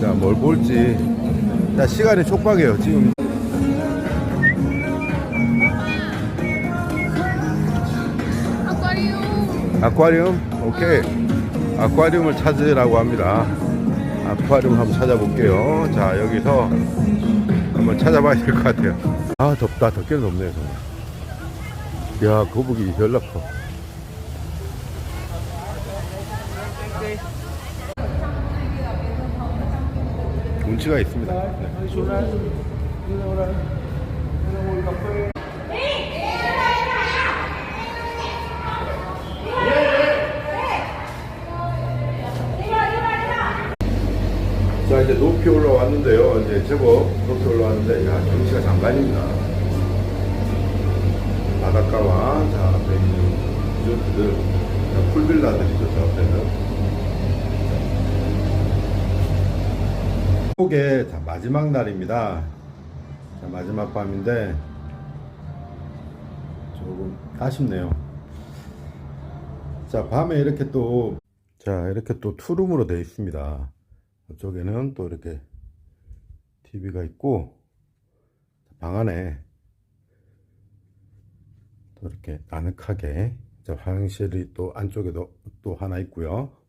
자, 뭘 볼지. 자, 시간이 촉박해요, 지금. 아쿠아리움? 오케이. 아쿠아리움을 찾으라고 합니다. 아쿠아리움 한번 찾아볼게요. 자, 여기서 한번 찾아봐야 될 것 같아요. 아, 덥다. 덥기는 덥네요, 야, 거북이 연락 커. 운치가 있습니다. 네. 자 이제 높이 올라왔는데요. 이제 제법 높이 올라왔는데 야 경치가 장관입니다. 바닷가와 자 앞에 리조트들 자, 풀빌라들이죠. 저 앞에는. 한국의 자, 마지막 날입니다. 자, 마지막 밤인데 조금 아쉽네요. 자 밤에 이렇게 또 자 이렇게 또 투룸으로 되어 있습니다. 이쪽에는 또 이렇게 TV가 있고 방 안에 또 이렇게 아늑하게 자, 화장실이 또 안쪽에도 또 하나 있고요.